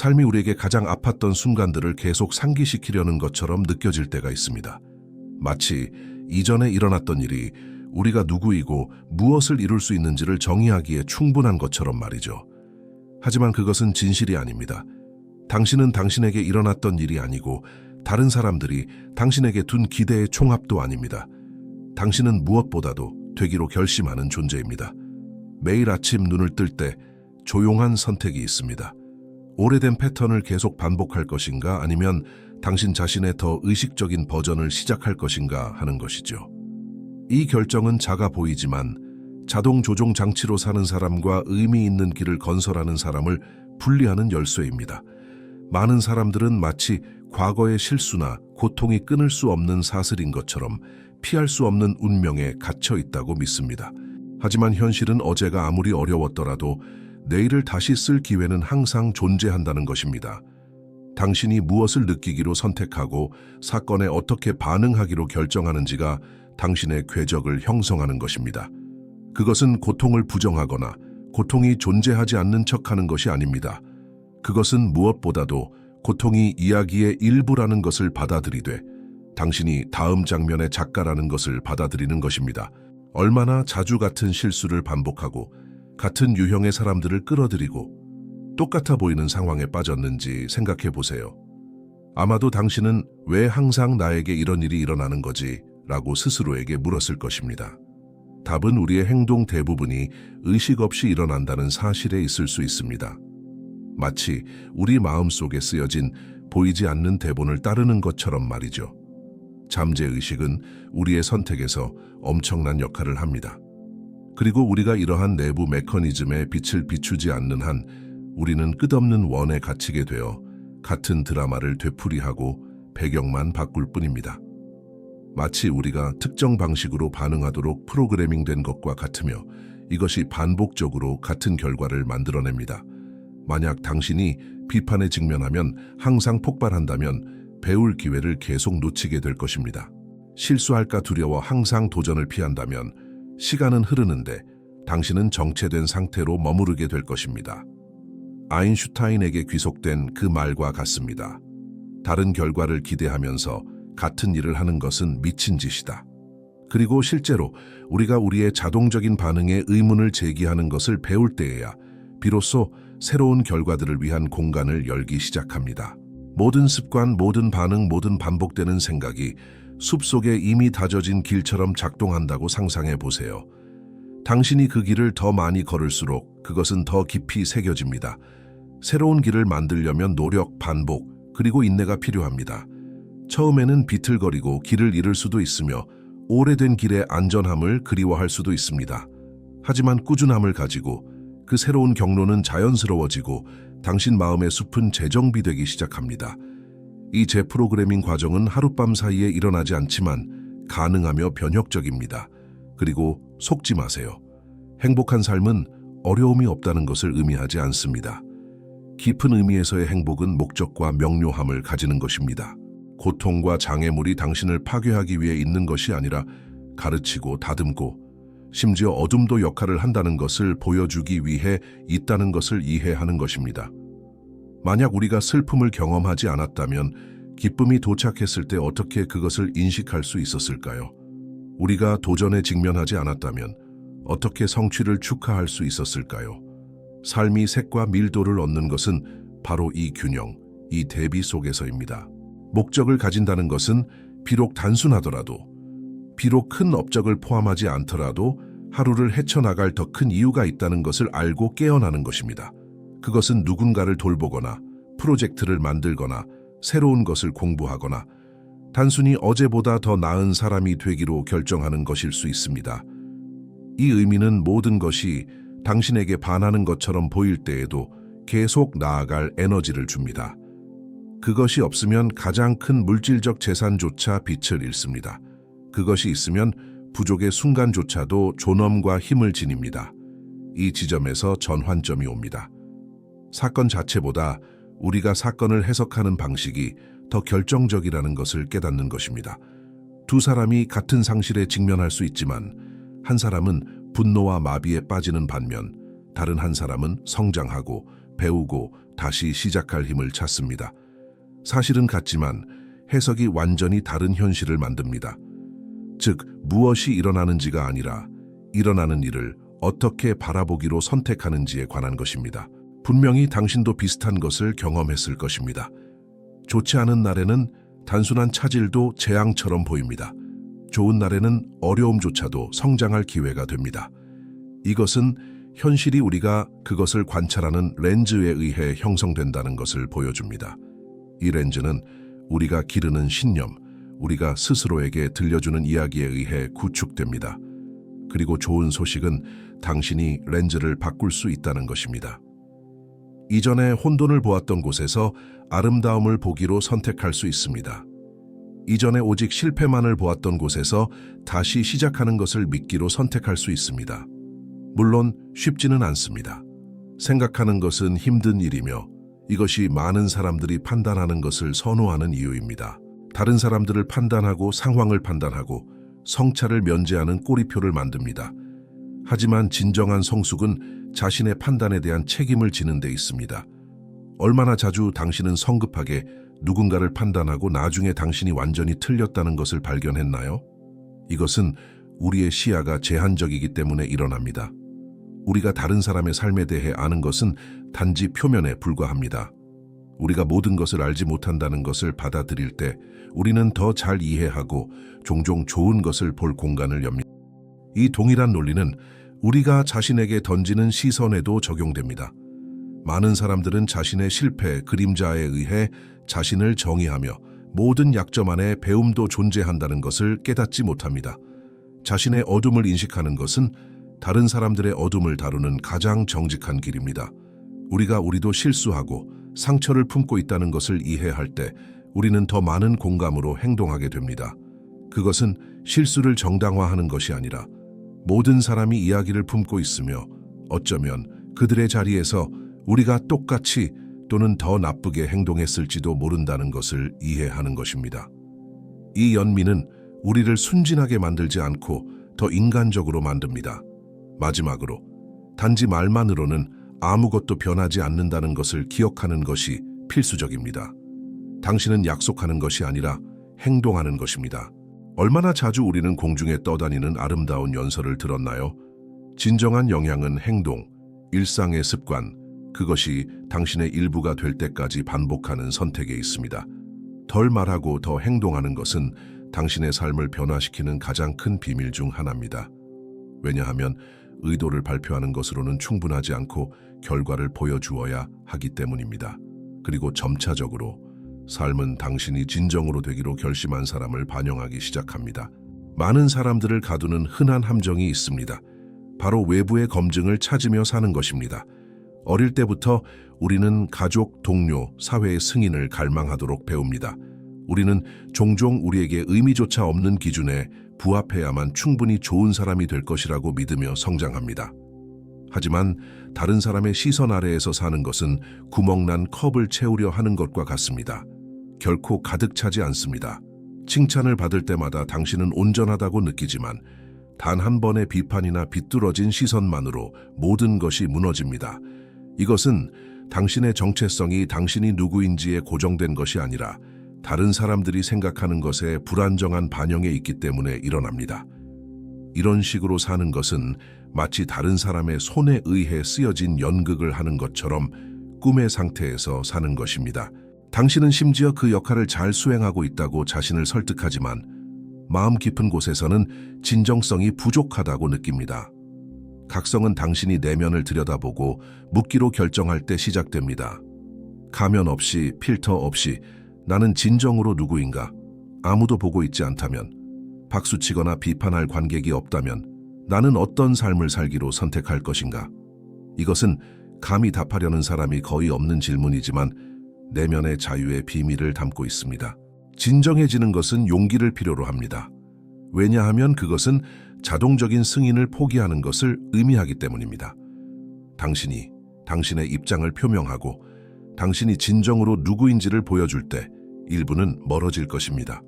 삶이 우리에게 가장 아팠던 순간들을 계속 상기시키려는 것처럼 느껴질 때가 있습니다. 마치 이전에 일어났던 일이 우리가 누구이고 무엇을 이룰 수 있는지를 정의하기에 충분한 것처럼 말이죠. 하지만 그것은 진실이 아닙니다. 당신은 당신에게 일어났던 일이 아니고 다른 사람들이 당신에게 둔 기대의 총합도 아닙니다. 당신은 무엇보다도 되기로 결심하는 존재입니다. 매일 아침 눈을 뜰 때 조용한 선택이 있습니다. 오래된 패턴을 계속 반복할 것인가 아니면 당신 자신의 더 의식적인 버전을 시작할 것인가 하는 것이죠. 이 결정은 작아 보이지만 자동 조종 장치로 사는 사람과 의미 있는 길을 건설하는 사람을 분리하는 열쇠입니다. 많은 사람들은 마치 과거의 실수나 고통이 끊을 수 없는 사슬인 것처럼 피할 수 없는 운명에 갇혀 있다고 믿습니다. 하지만 현실은 어제가 아무리 어려웠더라도 내일을 다시 쓸 기회는 항상 존재한다는 것입니다. 당신이 무엇을 느끼기로 선택하고 사건에 어떻게 반응하기로 결정하는지가 당신의 궤적을 형성하는 것입니다. 그것은 고통을 부정하거나 고통이 존재하지 않는 척하는 것이 아닙니다. 그것은 무엇보다도 고통이 이야기의 일부라는 것을 받아들이되 당신이 다음 장면의 작가라는 것을 받아들이는 것입니다. 얼마나 자주 같은 실수를 반복하고 같은 유형의 사람들을 끌어들이고 똑같아 보이는 상황에 빠졌는지 생각해 보세요. 아마도 당신은 왜 항상 나에게 이런 일이 일어나는 거지? 라고 스스로에게 물었을 것입니다. 답은 우리의 행동 대부분이 의식 없이 일어난다는 사실에 있을 수 있습니다. 마치 우리 마음속에 쓰여진 보이지 않는 대본을 따르는 것처럼 말이죠. 잠재의식은 우리의 선택에서 엄청난 역할을 합니다. 그리고 우리가 이러한 내부 메커니즘에 빛을 비추지 않는 한 우리는 끝없는 원에 갇히게 되어 같은 드라마를 되풀이하고 배경만 바꿀 뿐입니다. 마치 우리가 특정 방식으로 반응하도록 프로그래밍 된 것과 같으며 이것이 반복적으로 같은 결과를 만들어냅니다. 만약 당신이 비판에 직면하면 항상 폭발한다면 배울 기회를 계속 놓치게 될 것입니다. 실수할까 두려워 항상 도전을 피한다면 시간은 흐르는데 당신은 정체된 상태로 머무르게 될 것입니다. 아인슈타인에게 귀속된 그 말과 같습니다. 다른 결과를 기대하면서 같은 일을 하는 것은 미친 짓이다. 그리고 실제로 우리가 우리의 자동적인 반응에 의문을 제기하는 것을 배울 때에야 비로소 새로운 결과들을 위한 공간을 열기 시작합니다. 모든 습관, 모든 반응, 모든 반복되는 생각이 숲속에 이미 다져진 길처럼 작동한다고 상상해 보세요. 당신이 그 길을 더 많이 걸을수록 그것은 더 깊이 새겨집니다. 새로운 길을 만들려면 노력, 반복, 그리고 인내가 필요합니다. 처음에는 비틀거리고 길을 잃을 수도 있으며 오래된 길의 안전함을 그리워할 수도 있습니다. 하지만 꾸준함을 가지고 그 새로운 경로는 자연스러워지고 당신 마음의 숲은 재정비되기 시작합니다. 이 재프로그래밍 과정은 하룻밤 사이에 일어나지 않지만 가능하며 변혁적입니다. 그리고 속지 마세요. 행복한 삶은 어려움이 없다는 것을 의미하지 않습니다. 깊은 의미에서의 행복은 목적과 명료함을 가지는 것입니다. 고통과 장애물이 당신을 파괴하기 위해 있는 것이 아니라 가르치고 다듬고 심지어 어둠도 역할을 한다는 것을 보여주기 위해 있다는 것을 이해하는 것입니다. 만약 우리가 슬픔을 경험하지 않았다면 기쁨이 도착했을 때 어떻게 그것을 인식할 수 있었을까요? 우리가 도전에 직면하지 않았다면 어떻게 성취를 축하할 수 있었을까요? 삶이 색과 밀도를 얻는 것은 바로 이 균형, 이 대비 속에서입니다. 목적을 가진다는 것은 비록 단순하더라도, 비록 큰 업적을 포함하지 않더라도 하루를 헤쳐나갈 더 큰 이유가 있다는 것을 알고 깨어나는 것입니다. 그것은 누군가를 돌보거나 프로젝트를 만들거나 새로운 것을 공부하거나 단순히 어제보다 더 나은 사람이 되기로 결정하는 것일 수 있습니다. 이 의미는 모든 것이 당신에게 반하는 것처럼 보일 때에도 계속 나아갈 에너지를 줍니다. 그것이 없으면 가장 큰 물질적 재산조차 빛을 잃습니다. 그것이 있으면 부족의 순간조차도 존엄과 힘을 지닙니다. 이 지점에서 전환점이 옵니다. 사건 자체보다 우리가 사건을 해석하는 방식이 더 결정적이라는 것을 깨닫는 것입니다. 두 사람이 같은 상실에 직면할 수 있지만 한 사람은 분노와 마비에 빠지는 반면 다른 한 사람은 성장하고 배우고 다시 시작할 힘을 찾습니다. 사실은 같지만 해석이 완전히 다른 현실을 만듭니다. 즉, 무엇이 일어나는지가 아니라 일어나는 일을 어떻게 바라보기로 선택하는지에 관한 것입니다. 분명히 당신도 비슷한 것을 경험했을 것입니다. 좋지 않은 날에는 단순한 차질도 재앙처럼 보입니다. 좋은 날에는 어려움조차도 성장할 기회가 됩니다. 이것은 현실이 우리가 그것을 관찰하는 렌즈에 의해 형성된다는 것을 보여줍니다. 이 렌즈는 우리가 기르는 신념, 우리가 스스로에게 들려주는 이야기에 의해 구축됩니다. 그리고 좋은 소식은 당신이 렌즈를 바꿀 수 있다는 것입니다. 이전에 혼돈을 보았던 곳에서 아름다움을 보기로 선택할 수 있습니다. 이전에 오직 실패만을 보았던 곳에서 다시 시작하는 것을 믿기로 선택할 수 있습니다. 물론 쉽지는 않습니다. 생각하는 것은 힘든 일이며 이것이 많은 사람들이 판단하는 것을 선호하는 이유입니다. 다른 사람들을 판단하고 상황을 판단하고 성찰을 면제하는 꼬리표를 만듭니다. 하지만 진정한 성숙은 자신의 판단에 대한 책임을 지는 데 있습니다. 얼마나 자주 당신은 성급하게 누군가를 판단하고 나중에 당신이 완전히 틀렸다는 것을 발견했나요? 이것은 우리의 시야가 제한적이기 때문에 일어납니다. 우리가 다른 사람의 삶에 대해 아는 것은 단지 표면에 불과합니다. 우리가 모든 것을 알지 못한다는 것을 받아들일 때 우리는 더 잘 이해하고 종종 좋은 것을 볼 공간을 엽니다. 이 동일한 논리는 우리가 자신에게 던지는 시선에도 적용됩니다. 많은 사람들은 자신의 실패, 그림자에 의해 자신을 정의하며 모든 약점 안에 배움도 존재한다는 것을 깨닫지 못합니다. 자신의 어둠을 인식하는 것은 다른 사람들의 어둠을 다루는 가장 정직한 길입니다. 우리가 우리도 실수하고 상처를 품고 있다는 것을 이해할 때 우리는 더 많은 공감으로 행동하게 됩니다. 그것은 실수를 정당화하는 것이 아니라 모든 사람이 이야기를 품고 있으며 어쩌면 그들의 자리에서 우리가 똑같이 또는 더 나쁘게 행동했을지도 모른다는 것을 이해하는 것입니다. 이 연민은 우리를 순진하게 만들지 않고 더 인간적으로 만듭니다. 마지막으로 단지 말만으로는 아무것도 변하지 않는다는 것을 기억하는 것이 필수적입니다. 당신은 약속하는 것이 아니라 행동하는 것입니다. 얼마나 자주 우리는 공중에 떠다니는 아름다운 연설을 들었나요? 진정한 영향은 행동, 일상의 습관, 그것이 당신의 일부가 될 때까지 반복하는 선택에 있습니다. 덜 말하고 더 행동하는 것은 당신의 삶을 변화시키는 가장 큰 비밀 중 하나입니다. 왜냐하면 의도를 발표하는 것으로는 충분하지 않고 결과를 보여주어야 하기 때문입니다. 그리고 점차적으로 삶은 당신이 진정으로 되기로 결심한 사람을 반영하기 시작합니다. 많은 사람들을 가두는 흔한 함정이 있습니다. 바로 외부의 검증을 찾으며 사는 것입니다. 어릴 때부터 우리는 가족, 동료, 사회의 승인을 갈망하도록 배웁니다. 우리는 종종 우리에게 의미조차 없는 기준에 부합해야만 충분히 좋은 사람이 될 것이라고 믿으며 성장합니다. 하지만 다른 사람의 시선 아래에서 사는 것은 구멍난 컵을 채우려 하는 것과 같습니다. 결코 가득 차지 않습니다. 칭찬을 받을 때마다 당신은 온전하다고 느끼지만 단 한 번의 비판이나 비뚤어진 시선만으로 모든 것이 무너집니다. 이것은 당신의 정체성이 당신이 누구인지에 고정된 것이 아니라 다른 사람들이 생각하는 것에 불안정한 반영에 있기 때문에 일어납니다. 이런 식으로 사는 것은 마치 다른 사람의 손에 의해 쓰여진 연극을 하는 것처럼 꿈의 상태에서 사는 것입니다. 당신은 심지어 그 역할을 잘 수행하고 있다고 자신을 설득하지만 마음 깊은 곳에서는 진정성이 부족하다고 느낍니다. 각성은 당신이 내면을 들여다보고 묻기로 결정할 때 시작됩니다. 가면 없이 필터 없이 나는 진정으로 누구인가? 아무도 보고 있지 않다면, 박수치거나 비판할 관객이 없다면 나는 어떤 삶을 살기로 선택할 것인가? 이것은 감히 답하려는 사람이 거의 없는 질문이지만 내면의 자유의 비밀을 담고 있습니다. 진정해지는 것은 용기를 필요로 합니다. 왜냐하면 그것은 자동적인 승인을 포기하는 것을 의미하기 때문입니다. 당신이 당신의 입장을 표명하고 당신이 진정으로 누구인지를 보여줄 때 일부는 멀어질 것입니다.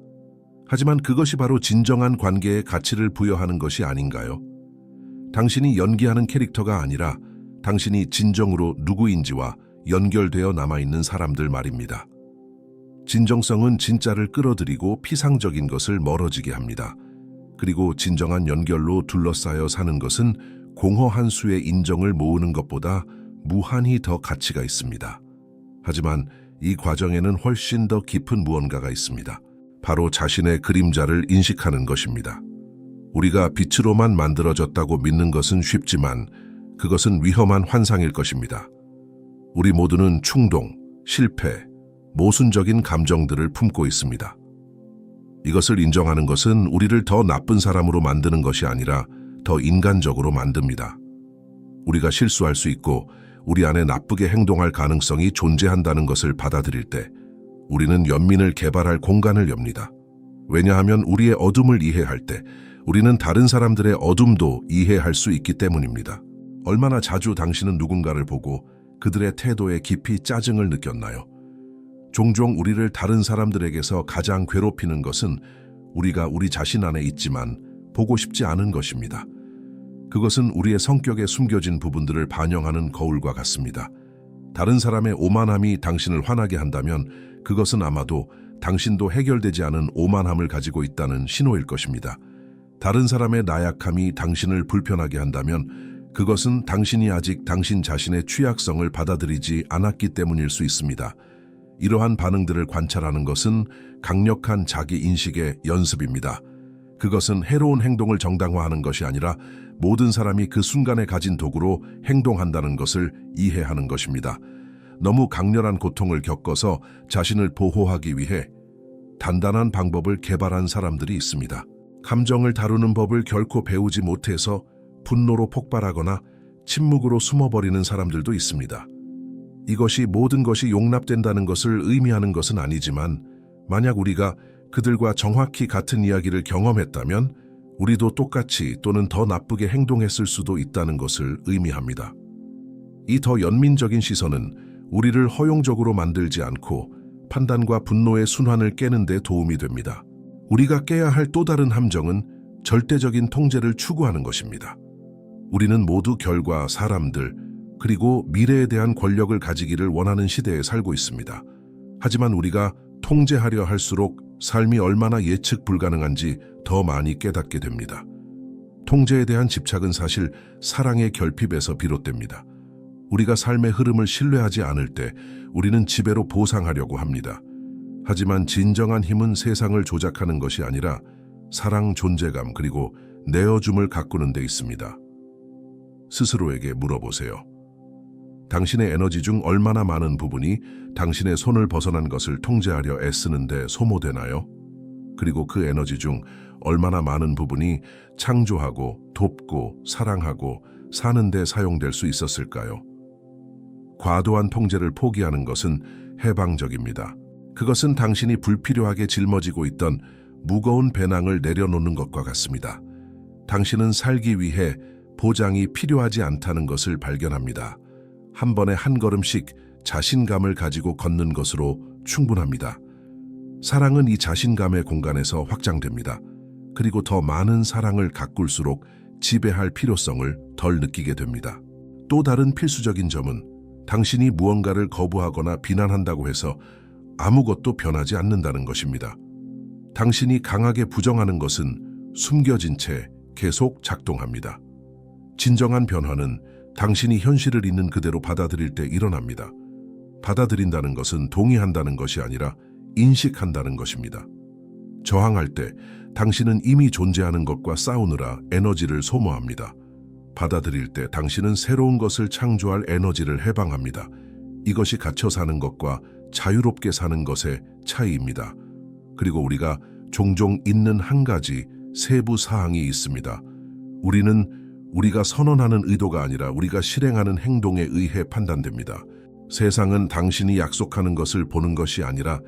하지만 그것이 바로 진정한 관계에 가치를 부여하는 것이 아닌가요? 당신이 연기하는 캐릭터가 아니라 당신이 진정으로 누구인지와 연결되어 남아있는 사람들 말입니다. 진정성은 진짜를 끌어들이고 피상적인 것을 멀어지게 합니다. 그리고 진정한 연결로 둘러싸여 사는 것은 공허한 수의 인정을 모으는 것보다 무한히 더 가치가 있습니다. 하지만 이 과정에는 훨씬 더 깊은 무언가가 있습니다. 바로 자신의 그림자를 인식하는 것입니다. 우리가 빛으로만 만들어졌다고 믿는 것은 쉽지만 그것은 위험한 환상일 것입니다. 우리 모두는 충동, 실패, 모순적인 감정들을 품고 있습니다. 이것을 인정하는 것은 우리를 더 나쁜 사람으로 만드는 것이 아니라 더 인간적으로 만듭니다. 우리가 실수할 수 있고 우리 안에 나쁘게 행동할 가능성이 존재한다는 것을 받아들일 때 우리는 연민을 개발할 공간을 엽니다. 왜냐하면 우리의 어둠을 이해할 때 우리는 다른 사람들의 어둠도 이해할 수 있기 때문입니다. 얼마나 자주 당신은 누군가를 보고 그들의 태도에 깊이 짜증을 느꼈나요? 종종 우리를 다른 사람들에게서 가장 괴롭히는 것은 우리가 우리 자신 안에 있지만 보고 싶지 않은 것입니다. 그것은 우리의 성격에 숨겨진 부분들을 반영하는 거울과 같습니다. 다른 사람의 오만함이 당신을 화나게 한다면 그것은 아마도 당신도 해결되지 않은 오만함을 가지고 있다는 신호일 것입니다. 다른 사람의 나약함이 당신을 불편하게 한다면 그것은 당신이 아직 당신 자신의 취약성을 받아들이지 않았기 때문일 수 있습니다. 이러한 반응들을 관찰하는 것은 강력한 자기 인식의 연습입니다. 그것은 해로운 행동을 정당화하는 것이 아니라 모든 사람이 그 순간에 가진 도구로 행동한다는 것을 이해하는 것입니다. 너무 강렬한 고통을 겪어서 자신을 보호하기 위해 단단한 방법을 개발한 사람들이 있습니다. 감정을 다루는 법을 결코 배우지 못해서 분노로 폭발하거나 침묵으로 숨어버리는 사람들도 있습니다. 이것이 모든 것이 용납된다는 것을 의미하는 것은 아니지만 만약 우리가 그들과 정확히 같은 이야기를 경험했다면 우리도 똑같이 또는 더 나쁘게 행동했을 수도 있다는 것을 의미합니다. 이 더 연민적인 시선은 우리를 허용적으로 만들지 않고 판단과 분노의 순환을 깨는 데 도움이 됩니다. 우리가 깨야 할 또 다른 함정은 절대적인 통제를 추구하는 것입니다. 우리는 모두 결과, 사람들, 그리고 미래에 대한 권력을 가지기를 원하는 시대에 살고 있습니다. 하지만 우리가 통제하려 할수록 삶이 얼마나 예측 불가능한지 더 많이 깨닫게 됩니다. 통제에 대한 집착은 사실 사랑의 결핍에서 비롯됩니다. 우리가 삶의 흐름을 신뢰하지 않을 때 우리는 지배로 보상하려고 합니다. 하지만 진정한 힘은 세상을 조작하는 것이 아니라 사랑 존재감 그리고 내어줌을 가꾸는 데 있습니다. 스스로에게 물어보세요. 당신의 에너지 중 얼마나 많은 부분이 당신의 손을 벗어난 것을 통제하려 애쓰는데 소모되나요? 그리고 그 에너지 중 얼마나 많은 부분이 창조하고 돕고 사랑하고 사는데 사용될 수 있었을까요? 과도한 통제를 포기하는 것은 해방적입니다. 그것은 당신이 불필요하게 짊어지고 있던 무거운 배낭을 내려놓는 것과 같습니다. 당신은 살기 위해 보장이 필요하지 않다는 것을 발견합니다. 한 번에 한 걸음씩 자신감을 가지고 걷는 것으로 충분합니다. 사랑은 이 자신감의 공간에서 확장됩니다. 그리고 더 많은 사랑을 가꿀수록 지배할 필요성을 덜 느끼게 됩니다. 또 다른 필수적인 점은 당신이 무언가를 거부하거나 비난한다고 해서 아무것도 변하지 않는다는 것입니다. 당신이 강하게 부정하는 것은 숨겨진 채 계속 작동합니다. 진정한 변화는 당신이 현실을 있는 그대로 받아들일 때 일어납니다. 받아들인다는 것은 동의한다는 것이 아니라 인식한다는 것입니다. 저항할 때 당신은 이미 존재하는 것과 싸우느라 에너지를 소모합니다. 받아들일 때 당신은 새로운 것을 창조할 에너지를 해방합니다. 이것이 갇혀 사는 것과 자유롭게 사는 것의 차이입니다. 그리고 우리가 종종 잊는 한 가지 세부 사항이 있습니다. 우리는 우리가 선언하는 의도가 아니라 우리가 실행하는 행동에 의해 판단됩니다. 세상은 당신이 약속하는 것을 보는 것이 아니라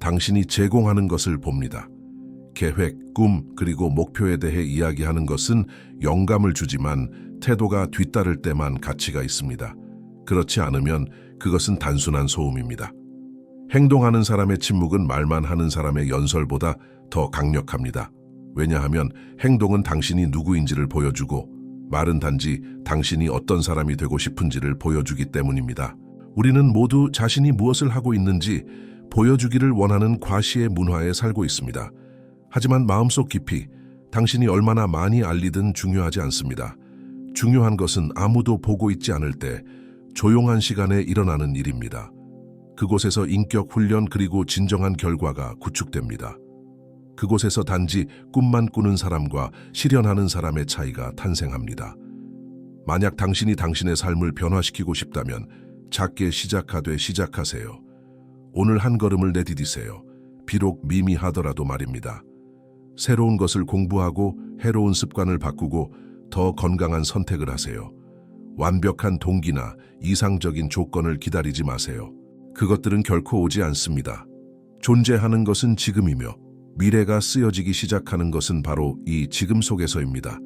당신이 제공하는 것을 봅니다. 계획, 꿈, 그리고 목표에 대해 이야기하는 것은 영감을 주지만 태도가 뒤따를 때만 가치가 있습니다. 그렇지 않으면 그것은 단순한 소음입니다. 행동하는 사람의 침묵은 말만 하는 사람의 연설보다 더 강력합니다. 왜냐하면 행동은 당신이 누구인지를 보여주고 말은 단지 당신이 어떤 사람이 되고 싶은지를 보여주기 때문입니다. 우리는 모두 자신이 무엇을 하고 있는지 보여주기를 원하는 과시의 문화에 살고 있습니다. 하지만 마음속 깊이 당신이 얼마나 많이 알리든 중요하지 않습니다. 중요한 것은 아무도 보고 있지 않을 때 조용한 시간에 일어나는 일입니다. 그곳에서 인격 훈련 그리고 진정한 결과가 구축됩니다. 그곳에서 단지 꿈만 꾸는 사람과 실현하는 사람의 차이가 탄생합니다. 만약 당신이 당신의 삶을 변화시키고 싶다면 작게 시작하되 시작하세요. 오늘 한 걸음을 내디디세요. 비록 미미하더라도 말입니다. 새로운 것을 공부하고 해로운 습관을 바꾸고 더 건강한 선택을 하세요. 완벽한 동기나 이상적인 조건을 기다리지 마세요. 그것들은 결코 오지 않습니다. 존재하는 것은 지금이며 미래가 쓰여지기 시작하는 것은 바로 이 지금 속에서입니다.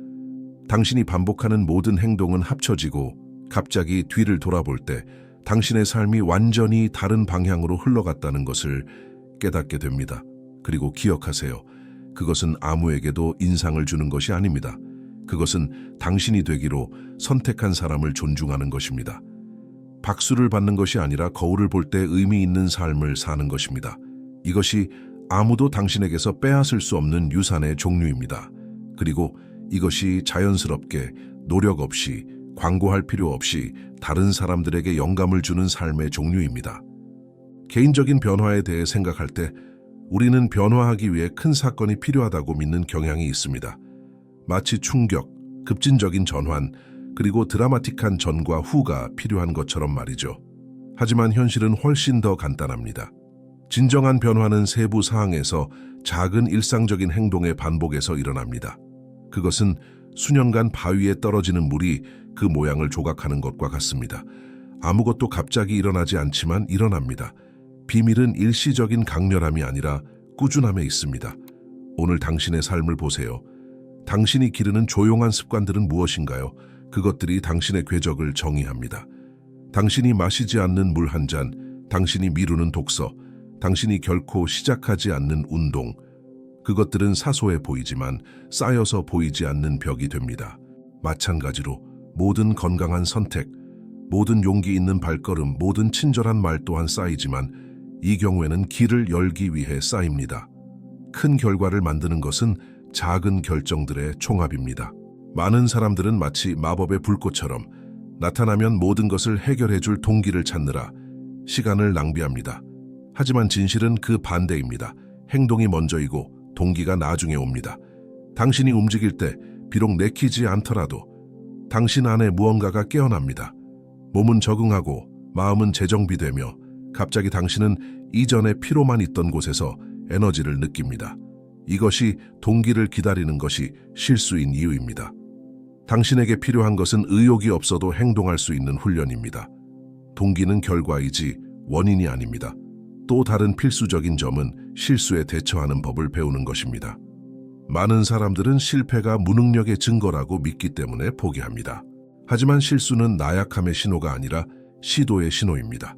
당신이 반복하는 모든 행동은 합쳐지고 갑자기 뒤를 돌아볼 때 당신의 삶이 완전히 다른 방향으로 흘러갔다는 것을 깨닫게 됩니다. 그리고 기억하세요. 그것은 아무에게도 인상을 주는 것이 아닙니다. 그것은 당신이 되기로 선택한 사람을 존중하는 것입니다. 박수를 받는 것이 아니라 거울을 볼 때 의미 있는 삶을 사는 것입니다. 이것이 아무도 당신에게서 빼앗을 수 없는 유산의 종류입니다. 그리고 이것이 자연스럽게 노력 없이 광고할 필요 없이 다른 사람들에게 영감을 주는 삶의 종류입니다. 개인적인 변화에 대해 생각할 때 우리는 변화하기 위해 큰 사건이 필요하다고 믿는 경향이 있습니다. 마치 충격, 급진적인 전환, 그리고 드라마틱한 전과 후가 필요한 것처럼 말이죠. 하지만 현실은 훨씬 더 간단합니다. 진정한 변화는 세부 사항에서 작은 일상적인 행동의 반복에서 일어납니다. 그것은 수년간 바위에 떨어지는 물이 그 모양을 조각하는 것과 같습니다. 아무것도 갑자기 일어나지 않지만 일어납니다. 비밀은 일시적인 강렬함이 아니라 꾸준함에 있습니다. 오늘 당신의 삶을 보세요. 당신이 기르는 조용한 습관들은 무엇인가요? 그것들이 당신의 궤적을 정의합니다. 당신이 마시지 않는 물 한 잔, 당신이 미루는 독서, 당신이 결코 시작하지 않는 운동, 그것들은 사소해 보이지만 쌓여서 보이지 않는 벽이 됩니다. 마찬가지로 모든 건강한 선택, 모든 용기 있는 발걸음, 모든 친절한 말 또한 쌓이지만 이 경우에는 길을 열기 위해 쌓입니다. 큰 결과를 만드는 것은 작은 결정들의 총합입니다. 많은 사람들은 마치 마법의 불꽃처럼 나타나면 모든 것을 해결해 줄 동기를 찾느라 시간을 낭비합니다. 하지만 진실은 그 반대입니다. 행동이 먼저이고 동기가 나중에 옵니다. 당신이 움직일 때 비록 내키지 않더라도 당신 안에 무언가가 깨어납니다. 몸은 적응하고 마음은 재정비되며 갑자기 당신은 이전에 피로만 있던 곳에서 에너지를 느낍니다. 이것이 동기를 기다리는 것이 실수인 이유입니다. 당신에게 필요한 것은 의욕이 없어도 행동할 수 있는 훈련입니다. 동기는 결과이지 원인이 아닙니다. 또 다른 필수적인 점은 실수에 대처하는 법을 배우는 것입니다. 많은 사람들은 실패가 무능력의 증거라고 믿기 때문에 포기합니다. 하지만 실수는 나약함의 신호가 아니라 시도의 신호입니다.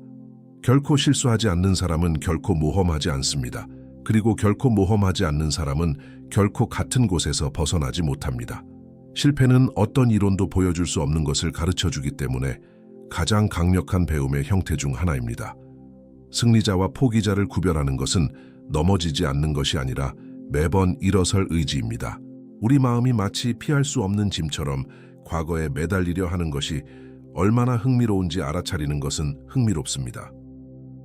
결코 실수하지 않는 사람은 결코 모험하지 않습니다. 그리고 결코 모험하지 않는 사람은 결코 같은 곳에서 벗어나지 못합니다. 실패는 어떤 이론도 보여줄 수 없는 것을 가르쳐 주기 때문에 가장 강력한 배움의 형태 중 하나입니다. 승리자와 포기자를 구별하는 것은 넘어지지 않는 것이 아니라 매번 일어설 의지입니다. 우리 마음이 마치 피할 수 없는 짐처럼 과거에 매달리려 하는 것이 얼마나 흥미로운지 알아차리는 것은 흥미롭습니다.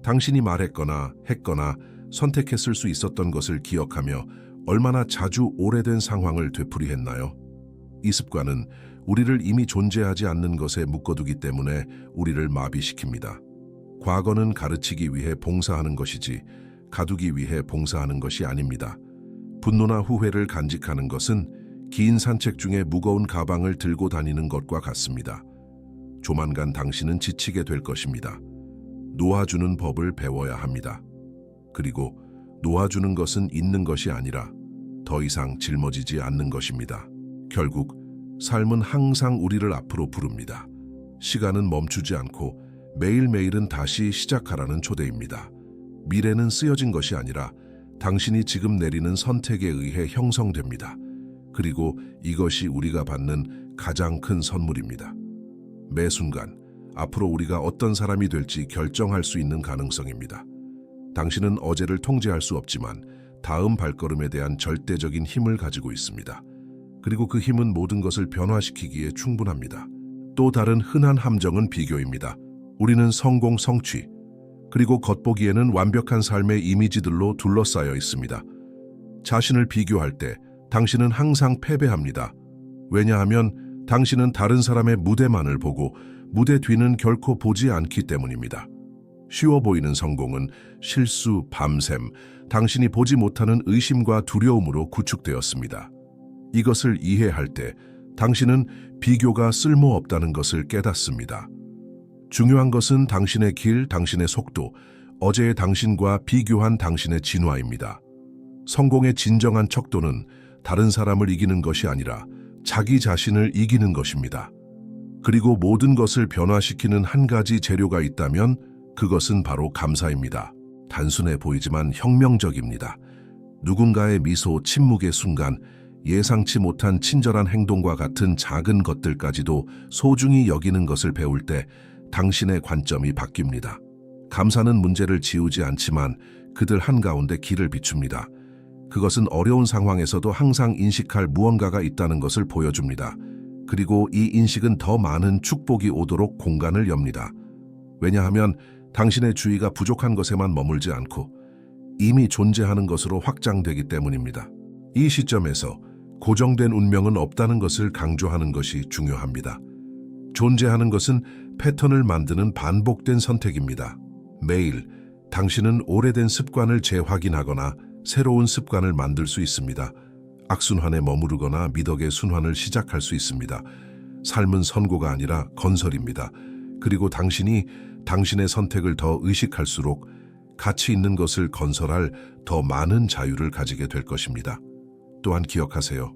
당신이 말했거나 했거나 선택했을 수 있었던 것을 기억하며 얼마나 자주 오래된 상황을 되풀이했나요? 이 습관은 우리를 이미 존재하지 않는 것에 묶어두기 때문에 우리를 마비시킵니다. 과거는 가르치기 위해 봉사하는 것이지 가두기 위해 봉사하는 것이 아닙니다. 분노나 후회를 간직하는 것은 긴 산책 중에 무거운 가방을 들고 다니는 것과 같습니다. 조만간 당신은 지치게 될 것입니다. 놓아주는 법을 배워야 합니다. 그리고 놓아주는 것은 있는 것이 아니라 더 이상 짊어지지 않는 것입니다. 결국 삶은 항상 우리를 앞으로 부릅니다. 시간은 멈추지 않고 매일매일은 다시 시작하라는 초대입니다. 미래는 쓰여진 것이 아니라 당신이 지금 내리는 선택에 의해 형성됩니다. 그리고 이것이 우리가 받는 가장 큰 선물입니다. 매 순간 앞으로 우리가 어떤 사람이 될지 결정할 수 있는 가능성입니다. 당신은 어제를 통제할 수 없지만 다음 발걸음에 대한 절대적인 힘을 가지고 있습니다. 그리고 그 힘은 모든 것을 변화시키기에 충분합니다. 또 다른 흔한 함정은 비교입니다. 우리는 성공, 성취, 그리고 겉보기에는 완벽한 삶의 이미지들로 둘러싸여 있습니다. 자신을 비교할 때 당신은 항상 패배합니다. 왜냐하면 당신은 다른 사람의 무대만을 보고 무대 뒤는 결코 보지 않기 때문입니다. 쉬워 보이는 성공은 실수, 밤샘, 당신이 보지 못하는 의심과 두려움으로 구축되었습니다. 이것을 이해할 때 당신은 비교가 쓸모없다는 것을 깨닫습니다. 중요한 것은 당신의 길, 당신의 속도, 어제의 당신과 비교한 당신의 진화입니다. 성공의 진정한 척도는 다른 사람을 이기는 것이 아니라 자기 자신을 이기는 것입니다. 그리고 모든 것을 변화시키는 한 가지 재료가 있다면 그것은 바로 감사입니다. 단순해 보이지만 혁명적입니다. 누군가의 미소, 침묵의 순간, 예상치 못한 친절한 행동과 같은 작은 것들까지도 소중히 여기는 것을 배울 때 당신의 관점이 바뀝니다. 감사는 문제를 지우지 않지만 그들 한가운데 길을 비춥니다. 그것은 어려운 상황에서도 항상 인식할 무언가가 있다는 것을 보여줍니다. 그리고 이 인식은 더 많은 축복이 오도록 공간을 엽니다. 왜냐하면 당신의 주의가 부족한 것에만 머물지 않고 이미 존재하는 것으로 확장되기 때문입니다. 이 시점에서 고정된 운명은 없다는 것을 강조하는 것이 중요합니다. 존재하는 것은 패턴을 만드는 반복된 선택입니다. 매일 당신은 오래된 습관을 재확인하거나 새로운 습관을 만들 수 있습니다. 악순환에 머무르거나 미덕의 순환을 시작할 수 있습니다. 삶은 선고가 아니라 건설입니다. 그리고 당신이 당신의 선택을 더 의식할수록 가치 있는 것을 건설할 더 많은 자유를 가지게 될 것입니다. 또한 기억하세요.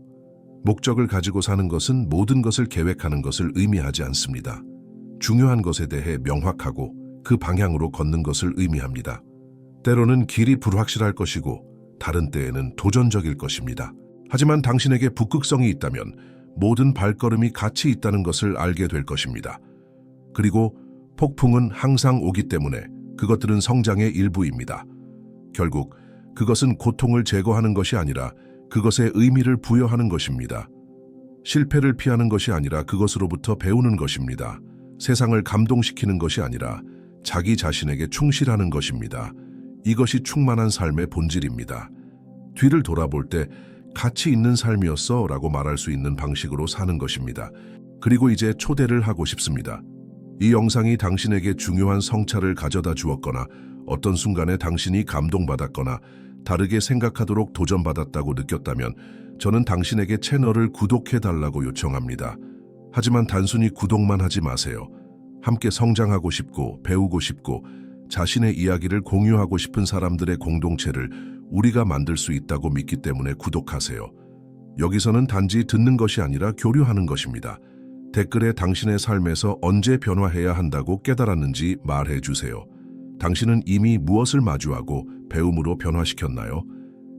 목적을 가지고 사는 것은 모든 것을 계획하는 것을 의미하지 않습니다. 중요한 것에 대해 명확하고 그 방향으로 걷는 것을 의미합니다. 때로는 길이 불확실할 것이고 다른 때에는 도전적일 것입니다. 하지만 당신에게 북극성이 있다면 모든 발걸음이 가치 있다는 것을 알게 될 것입니다. 그리고 폭풍은 항상 오기 때문에 그것들은 성장의 일부입니다. 결국 그것은 고통을 제거하는 것이 아니라 그것에 의미를 부여하는 것입니다. 실패를 피하는 것이 아니라 그것으로부터 배우는 것입니다. 세상을 감동시키는 것이 아니라 자기 자신에게 충실하는 것입니다. 이것이 충만한 삶의 본질입니다. 뒤를 돌아볼 때 가치 있는 삶이었어 라고 말할 수 있는 방식으로 사는 것입니다. 그리고 이제 초대를 하고 싶습니다. 이 영상이 당신에게 중요한 성찰을 가져다 주었거나 어떤 순간에 당신이 감동받았거나 다르게 생각하도록 도전받았다고 느꼈다면 저는 당신에게 채널을 구독해달라고 요청합니다. 하지만 단순히 구독만 하지 마세요. 함께 성장하고 싶고 배우고 싶고 자신의 이야기를 공유하고 싶은 사람들의 공동체를 우리가 만들 수 있다고 믿기 때문에 구독하세요. 여기서는 단지 듣는 것이 아니라 교류하는 것입니다. 댓글에 당신의 삶에서 언제 변화해야 한다고 깨달았는지 말해 주세요. 당신은 이미 무엇을 마주하고 배움으로 변화시켰나요?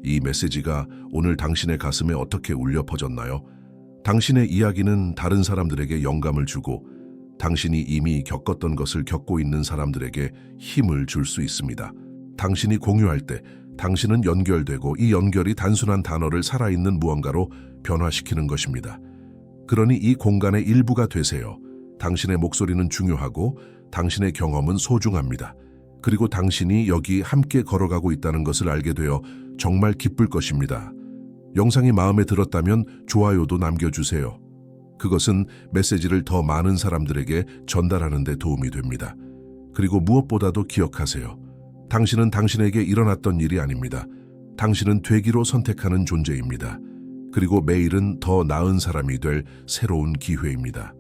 이 메시지가 오늘 당신의 가슴에 어떻게 울려 퍼졌나요? 당신의 이야기는 다른 사람들에게 영감을 주고 당신이 이미 겪었던 것을 겪고 있는 사람들에게 힘을 줄 수 있습니다. 당신이 공유할 때 당신은 연결되고 이 연결이 단순한 단어를 살아있는 무언가로 변화시키는 것입니다. 그러니 이 공간의 일부가 되세요. 당신의 목소리는 중요하고 당신의 경험은 소중합니다. 그리고 당신이 여기 함께 걸어가고 있다는 것을 알게 되어 정말 기쁠 것입니다. 영상이 마음에 들었다면 좋아요도 남겨주세요. 그것은 메시지를 더 많은 사람들에게 전달하는 데 도움이 됩니다. 그리고 무엇보다도 기억하세요. 당신은 당신에게 일어났던 일이 아닙니다. 당신은 되기로 선택하는 존재입니다. 그리고 매일은 더 나은 사람이 될 새로운 기회입니다.